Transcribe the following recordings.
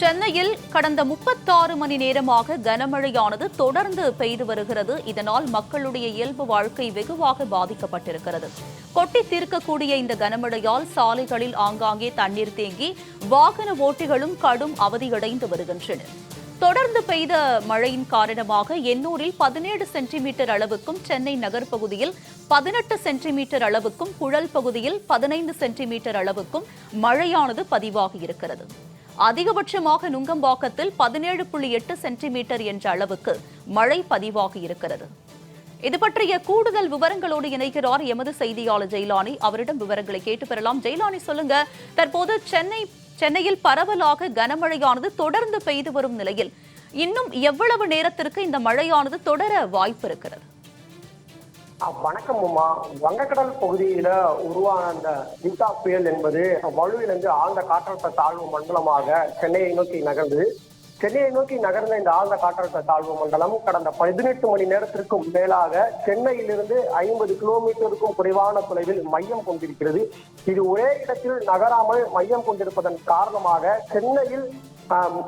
சென்னையில் கடந்த முப்பத்தாறு மணி நேரமாக கனமழையானது தொடர்ந்து பெய்து வருகிறது. இதனால் மக்களுடைய இயல்பு வாழ்க்கை வெகுவாக பாதிக்கப்பட்டிருக்கிறது. கொட்டி தீர்க்கக்கூடிய இந்த கனமழையால் சாலைகளில் ஆங்காங்கே தண்ணீர் தேங்கி வாகன ஓட்டிகளும் கடும் அவதியடைந்து வருகின்றனர் தொடர்ந்து பெய்த மழையின் காரணமாக எண்ணூரில் பதினேழு சென்டிமீட்டர் அளவுக்கும் சென்னை நகர் பகுதியில் பதினெட்டு சென்டிமீட்டர் அளவுக்கும் குழல் பகுதியில் பதினைந்து சென்டிமீட்டர் அளவுக்கும் மழையானது பதிவாகி இருக்கிறது. அதிகபட்சமாக நுங்கம்பாக்கத்தில் பதினேழு புள்ளி எட்டு சென்டிமீட்டர் என்ற அளவுக்கு மழை பதிவாகி இருக்கிறது இது பற்றிய கூடுதல் விவரங்களோடு இணைக்கிறார் எமது செய்தியாளர் ஜெயலானி. அவரிடம் விவரங்களை கேட்டு பெறலாம். ஜெயலானி சொல்லுங்க. தற்போது சென்னை சென்னையில் பரவலாக கனமழையானது தொடர்ந்து பெய்து வரும் நிலையில் இன்னும் எவ்வளவு நேரத்திற்கு இந்த மழையானது தொடர வாய்ப்பு இருக்கிறது? வணக்கம் உமா வங்கக்கடல் பகுதியில உருவான அந்த நிதா புயல் என்பது வலுவிலிருந்து ஆழ்ந்த காற்றழுத்த தாழ்வு மண்டலமாக சென்னையை நோக்கி நகர்ந்து சென்னையை நோக்கி நகர்ந்த இந்த ஆழ்ந்த காற்றழுத்த தாழ்வு மண்டலம் கடந்த பதினெட்டு மணி நேரத்திற்கும் மேலாக சென்னையிலிருந்து ஐம்பது கிலோமீட்டருக்கும் குறைவான தொலைவில் மையம் கொண்டிருக்கிறது. இது ஒரே இடத்தில் நகராமல் மையம் கொண்டிருப்பதன் காரணமாக சென்னையில்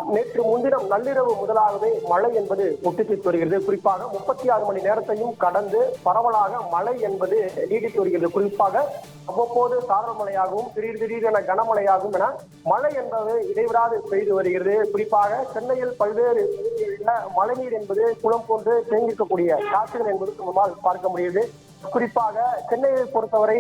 நேற்று முன்தினம் நள்ளிரவு முதலாகவே மழை என்பது முட்டுச்சிட்டு வருகிறது குறிப்பாக முப்பத்தி ஆறு மணி நேரத்தையும் கடந்து பரவலாக மழை என்பது நீடித்து வருகிறது குறிப்பாக அவ்வப்போது சாரல் மழையாகவும் திடீர் திடீரென கனமழையாகவும் என மழை என்பது இடைவிடாது பெய்து வருகிறது. குறிப்பாக சென்னையில் பல்வேறு மழைநீர் என்பது குளம் போன்று தேங்கிக்கக்கூடிய காட்சிகள் என்பது நம்மால் பார்க்க முடியுது குறிப்பாக சென்னையை பொறுத்தவரை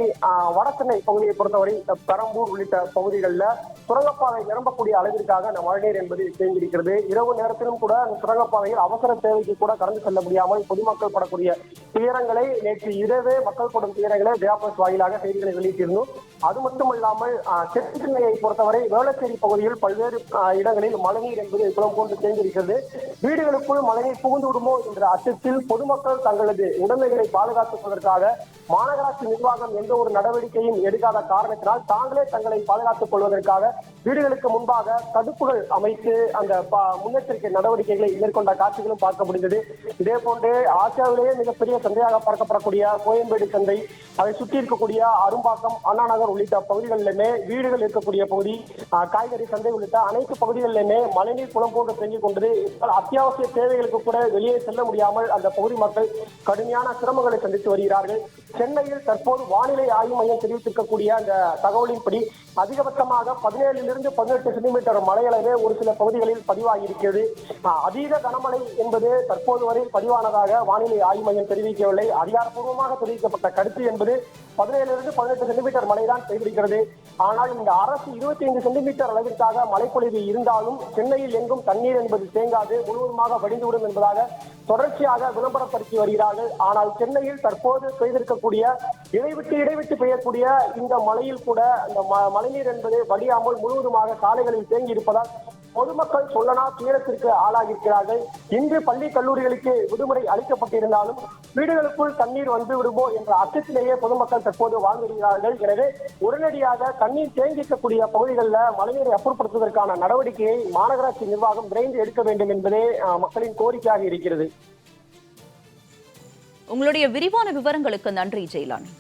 வடசென்னை பகுதியை பொறுத்தவரை பெரம்பூர் உள்ளிட்ட பகுதிகளில் சுரங்கப்பாதை நிரம்பக்கூடிய அளவிற்காக அந்த மழைநீர் என்பது தேங்கியிருக்கிறது. இரவு நேரத்திலும் கூட அந்த சுரங்கப்பாதையில் அவசர தேவைக்கு கூட கடந்து செல்ல முடியாமல் பொதுமக்கள் படக்கூடிய துயரங்களை நேற்று இரவே மக்கள் படும் துயரங்களை வியாபார வாயிலாக செய்திகளை வெளியிட்டிருந்தோம். அது மட்டுமல்லாமல் ஆஹ், தெற்கு சென்னையை பொறுத்தவரை வேளச்சேரி பகுதியில் பல்வேறு இடங்களில் மழைநீர் என்பது குளம் போன்று தேங்கியிருக்கிறது. வீடுகளுக்குள் மழைநீர் புகுந்து விடுமோ என்ற அச்சத்தில் பொதுமக்கள் தங்களது உடைமைகளை பாதுகாத்துவதற்காக மாநகராட்சி நிர்வாகம் எந்த ஒரு நடவடிக்கையும் எடுக்காத காரணத்தினால் தாங்களே தங்களை பாதுகாத்துக் கொள்வதற்காக வீடுகளுக்கு முன்பாக தடுப்புகள் அமைத்து அந்த முன்னெச்சரிக்கை நடவடிக்கைகளை மேற்கொண்ட காட்சிகளும் பார்க்க முடிந்தது. இதே போன்று ஆசியாவிலேயே மிகப்பெரிய சந்தையாக பார்க்கப்படக்கூடிய கோயம்பேடு சந்தை அதை சுற்றி இருக்கக்கூடிய அரும்பாக்கம் அண்ணாநகர் உள்ளிட்ட பகுதிகளிலுமே வீடுகள் இருக்கக்கூடிய பகுதி காய்கறி சந்தை உள்ளிட்ட அனைத்து பகுதிகளிலுமே மழைநீர் குளம் போன்று தேங்கிக் கொண்டது. அத்தியாவசிய தேவைகளுக்கு கூட வெளியே செல்ல முடியாமல் அந்த பகுதி மக்கள் கடுமையான சிரமங்களை சந்தித்து வருகிறார்கள் சென்னையில் தற்போது வானிலை ஆய்வு மையம் தெரிவித்திருக்கக்கூடிய அந்த தகவலின்படி அதிகபட்சமாக பதினேழிலிருந்து பதினெட்டு சென்டிமீட்டர் மழையளவே ஒரு சில பகுதிகளில் பதிவாகியிருக்கிறது. அதீத கனமழை என்பது தற்போது வரை பதிவானதாக வானிலை ஆய்வு மையம் தெரிவிக்கவில்லை. அதிகாரப்பூர்வமாக தெரிவிக்கப்பட்ட கருத்து என்பது பதினேழிலிருந்து பதினெட்டு சென்டிமீட்டர் மழைதான் பெய்திருக்கிறது ஆனால் இந்த அரசு இருபத்தி ஐந்து சென்டிமீட்டர் அளவிற்காக மழைப்பொழிவு இருந்தாலும் சென்னையில் எங்கும் தண்ணீர் என்பது தேங்காது முழுவதுமாக வடிந்துவிடும் என்பதாக தொடர்ச்சியாக விளம்பரப்படுத்தி வருகிறார்கள். ஆனால் சென்னையில் தற்போது பெய்திருக்கக்கூடிய இடைவிட்டு இடைவிட்டு பெய்யக்கூடிய இந்த மழையில் கூட இந்த ம- மழைநீர் என்பது வடியாமல் முழுவதுமாக சாலைகளில் தேங்கி இருப்பதால் பொதுமக்கள் சொல்லனா துயரத்திற்கு ஆளாகியிருக்கிறார்கள். இன்று பள்ளி கல்லூரிகளுக்கு விடுமுறை அளிக்கப்பட்டிருந்தாலும் வீடுகளுக்குள் தண்ணீர் வந்து விடுமோ என்ற அச்சத்திலேயே பொதுமக்கள் தற்போது வாழ்ந்து வருகிறார்கள். எனவே உடனடியாக தண்ணீர் தேங்கிக்கக்கூடிய பகுதிகளில் மழைநீரை அப்புறப்படுத்துவதற்கான நடவடிக்கையை மாநகராட்சி நிர்வாகம் விரைந்து எடுக்க வேண்டும் என்பதே மக்களின் கோரிக்கையாக இருக்கிறது. உங்களுடைய விரிவான விவரங்களுக்கு நன்றி ஜெயலானி